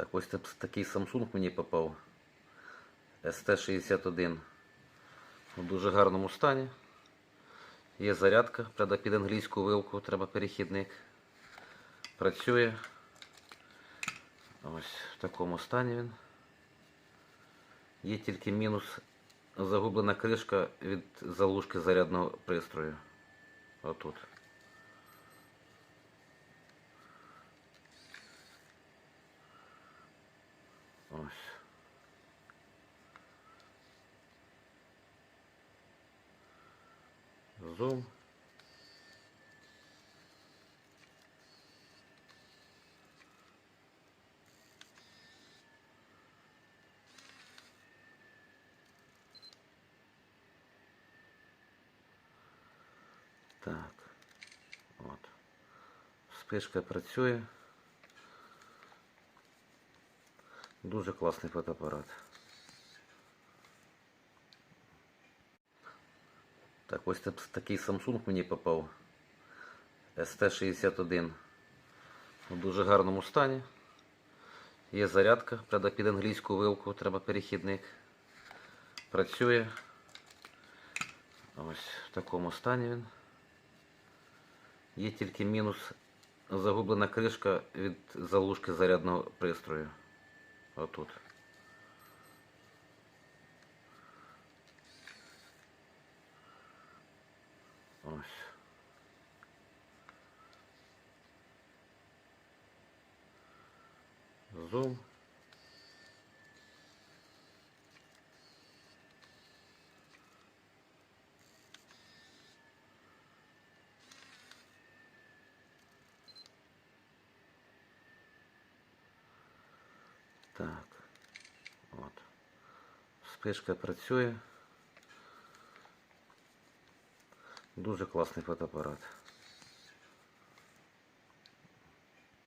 Так, ось такий Samsung мені попав. ST61. У дуже гарному стані. Є зарядка, правда, під англійську вилку треба перехідник. Працює. Ось в такому стані він. Є тільки мінус загублена кришка від залужки зарядного пристрою. Отут. Ось. Зум. Так. От. Спишка працює. Дуже класний фотоапарат. Так, ось такий Samsung мені попав. ST61. У дуже гарному стані. Є зарядка, правда, під англійську вилку треба перехідник. Працює. Ось в такому стані він. Є тільки мінус загублена кришка від залужки зарядного пристрою. Отут. Ось. Зум. Так. От. Спишка працює. Дуже класний фотоапарат.